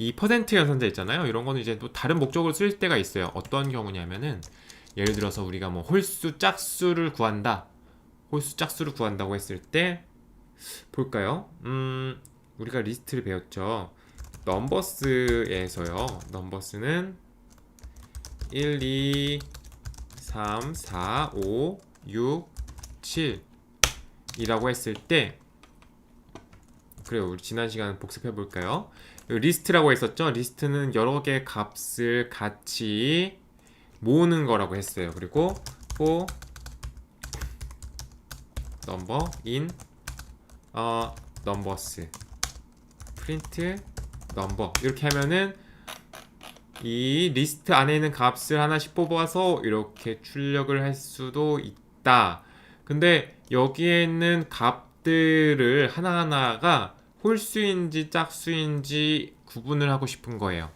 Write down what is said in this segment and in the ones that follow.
이 퍼센트 연산자 있잖아요. 이런 거는 이제 또 다른 목적으로 쓸 때가 있어요. 어떤 경우냐면은 예를 들어서 우리가 뭐 홀수 짝수를 구한다. 홀수 짝수를 구한다고 했을 때 볼까요? 음, 우리가 리스트를 배웠죠. 넘버스에서요. 넘버스는 1, 2, 3, 4, 5, 6, 7 이라고 했을 때 그래요. 우리 지난 시간 복습해 볼까요? 리스트라고 했었죠. 리스트는 여러 개의 값을 같이 모으는 거라고 했어요. 그리고 for number in 어 numbers print number 이렇게 하면은 이 리스트 안에 있는 값을 하나씩 뽑아서 이렇게 출력을 할 수도 있다. 근데 여기에 있는 값들을 하나하나가 홀수인지 짝수인지 구분을 하고 싶은 거예요.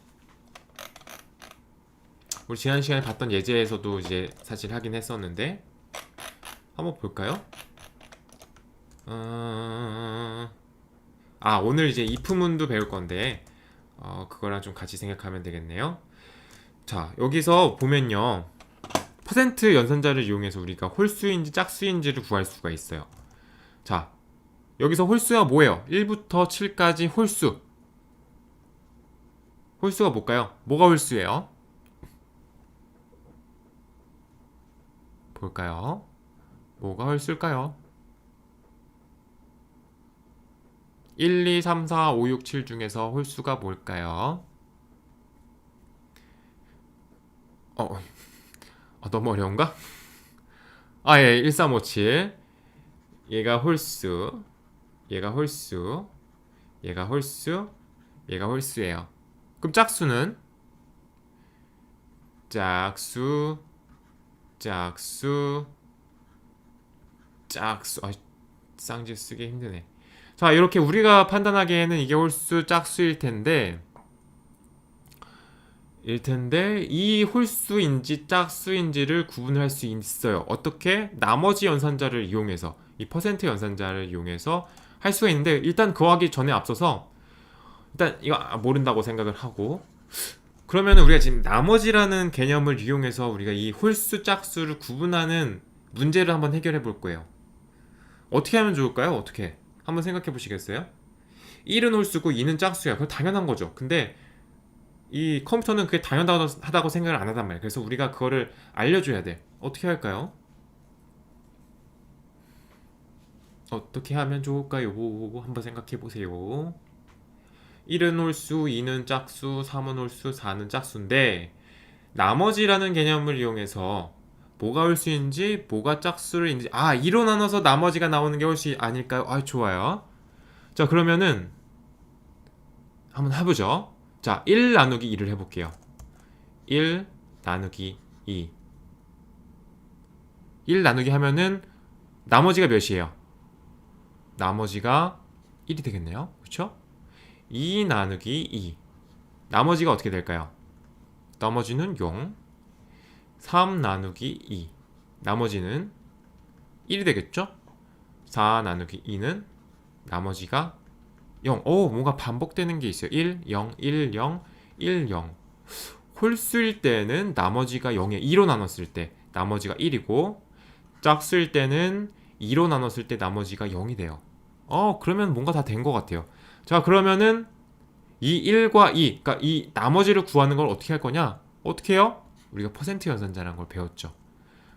우리 지난 시간에 봤던 예제에서도 이제 사실 하긴 했었는데 한번 볼까요? 어... 아 오늘 이제 if문도 배울 건데 어, 그거랑 좀 같이 생각하면 되겠네요. 자 여기서 보면요 퍼센트 연산자를 이용해서 우리가 홀수인지 짝수인지를 구할 수가 있어요. 자 여기서 홀수가 뭐예요? 1부터 7까지 홀수. 홀수가 뭘까요? 뭐가 홀수예요? 볼까요? 뭐가 홀수일까요? 1, 2, 3, 4, 5, 6, 7 중에서 홀수가 뭘까요? 어, 어 너무 어려운가? 아, 예, 1, 3, 5, 7. 얘가 홀수. 얘가 홀수. 얘가 홀수. 얘가 홀수예요. 그럼 짝수는? 짝수. 짝수. 짝수. 아, 쌍지 쓰기 힘드네. 자, 이렇게 우리가 판단하기에는 이게 홀수 짝수일 텐데 일 텐데 이 홀수인지 짝수인지를 구분할 수 있어요. 어떻게? 나머지 연산자를 이용해서 이 퍼센트 연산자를 이용해서 할 수가 있는데 일단 그 하기 전에 앞서서 일단 이거 아, 모른다고 생각을 하고 그러면 우리가 지금 나머지라는 개념을 이용해서 우리가 이 홀수 짝수를 구분하는 문제를 한번 해결해 볼 거예요. 어떻게 하면 좋을까요? 어떻게? 한번 생각해 보시겠어요? 1은 홀수고 2는 짝수야. 그건 당연한 거죠. 근데 이 컴퓨터는 그게 당연하다고 생각을 안 하단 말이에요. 그래서 우리가 그거를 알려줘야 돼. 어떻게 할까요? 어떻게 하면 좋을까요? 한번 생각해 보세요. 1은 홀수, 2는 짝수, 3은 홀수, 4는 짝수인데 나머지라는 개념을 이용해서 뭐가 홀수인지 뭐가 짝수인지 아 2로 나눠서 나머지가 나오는 게 홀수 아닐까요? 아 좋아요. 자 그러면은 한번 해보죠. 자, 1 나누기 2를 해볼게요. 1 나누기 2. 1 나누기 하면은 나머지가 몇이에요? 나머지가 1이 되겠네요. 그쵸? 2 나누기 2. 나머지가 어떻게 될까요? 나머지는 0. 3 나누기 2. 나머지는 1이 되겠죠? 4 나누기 2는 나머지가 0. 오, 뭔가 반복되는 게 있어요. 1, 0, 1, 0, 1, 0. 홀수일 때는 나머지가 0에 2로 나눴을 때 나머지가 1이고 짝수일 때는 2로 나눴을 때 나머지가 0이 돼요. 어, 그러면 뭔가 다 된 것 같아요. 자, 그러면은 이 1과 2, 그러니까 이 나머지를 구하는 걸 어떻게 할 거냐? 어떻게 해요? 우리가 퍼센트 연산자라는 걸 배웠죠.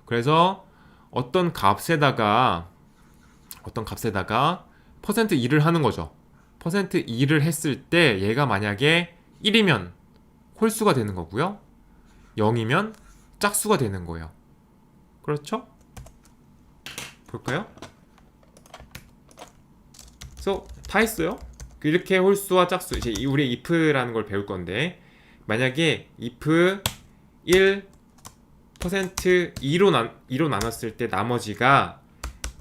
그래서 어떤 값에다가 어떤 값에다가 퍼센트 2를 하는 거죠. 퍼센트 2를 했을 때 얘가 만약에 1이면 홀수가 되는 거고요. 0이면 짝수가 되는 거예요. 그렇죠? 볼까요? 그래서 다 했어요. 이렇게 홀수와 짝수 이제 우리 if라는 걸 배울 건데 만약에 if 1 2로 나, 2로 나눴을 때 나머지가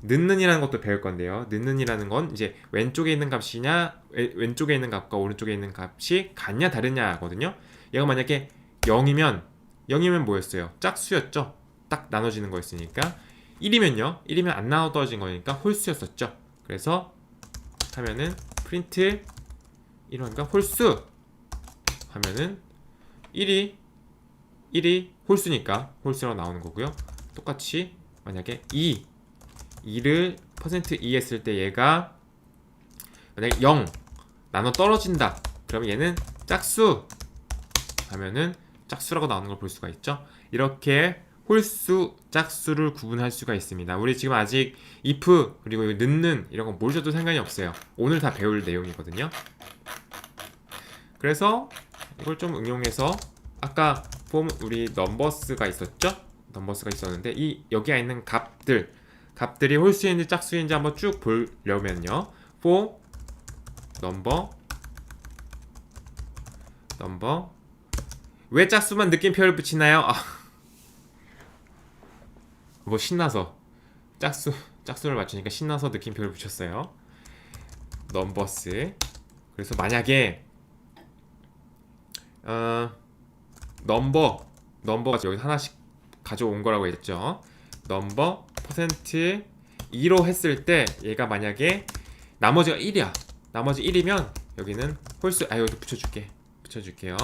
는는이라는 것도 배울 건데요. 는는이라는 건 이제 왼쪽에 있는 값이냐 왼쪽에 있는 값과 오른쪽에 있는 값이 같냐 다르냐거든요. 얘가 만약에 0이면 0이면 뭐였어요? 짝수였죠. 딱 나눠지는 거였으니까 1이면요. 1이면 안 나눠진 거니까 홀수였었죠. 그래서 하면은 프린트 이러니까 홀수 하면은 1이 1이 홀수니까 홀수라고 나오는 거고요. 똑같이 만약에 2 2를 퍼센트 2 했을 때 얘가 만약에 0 나눠 떨어진다. 그러면 얘는 짝수 하면은 짝수라고 나오는 걸 볼 수가 있죠. 이렇게 홀수, 짝수를 구분할 수가 있습니다. 우리 지금 아직 if 그리고 이 넣는 이런 거 모르셔도 상관이 없어요. 오늘 다 배울 내용이거든요. 그래서 이걸 좀 응용해서 아까 폼 우리 넘버스가 있었죠? 넘버스가 있었는데 이 여기에 있는 값들 값들이 홀수인지 짝수인지 한번 쭉 보려면요. for 넘버 넘버 왜 짝수만 느낌표를 붙이나요? 아. 뭐 신나서 짝수 짝수를 맞추니까 신나서 느낌표를 붙였어요. 넘버스 그래서 만약에 어 넘버 넘버가 여기 하나씩 가져온 거라고 했죠. 넘버 퍼센트 2로 했을 때 얘가 만약에 나머지가 1이야. 나머지 1이면 여기는 홀수 아 여기 붙여줄게. 붙여줄게요.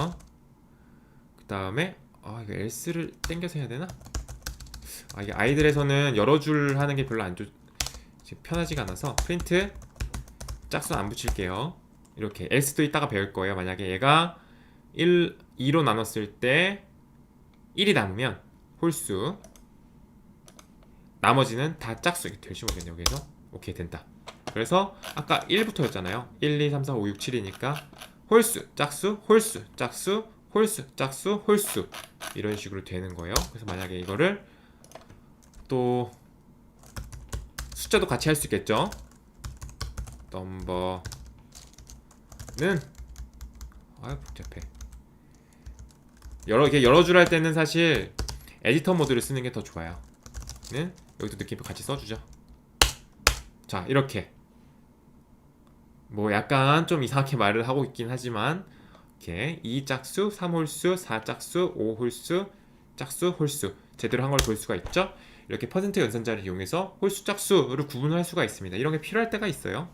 그 다음에 아 이거 else를 땡겨서 해야 되나? 아 이게 아이들에서는 여러 줄 하는 게 별로 안 좋, 편하지가 않아서 프린트 짝수 안 붙일게요. 이렇게 else도 이따가 배울 거예요. 만약에 얘가 1, 2로 나눴을 때 1이 남으면 홀수 나머지는 다 짝수 이게 될지 모르겠네 여기에서. 오케이 된다. 그래서 아까 1부터였잖아요. 1, 2, 3, 4, 5, 6, 7이니까 홀수 짝수 홀수 짝수 홀수 짝수 홀수. 이런 식으로 되는 거예요. 그래서 만약에 이거를 또 숫자도 같이 할 수 있겠죠 넘버는 아유 복잡해 여러 개 여러 줄 할 때는 사실 에디터 모드를 쓰는 게 더 좋아요. 는 여기도 느낌표 같이 써주죠. 자 이렇게 뭐 약간 좀 이상하게 말을 하고 있긴 하지만 이렇게 2짝수, 3홀수, 4짝수, 5홀수, 짝수, 홀수 제대로 한 걸 볼 수가 있죠. 이렇게 퍼센트 연산자를 이용해서 홀수, 짝수를 구분할 수가 있습니다. 이런 게 필요할 때가 있어요.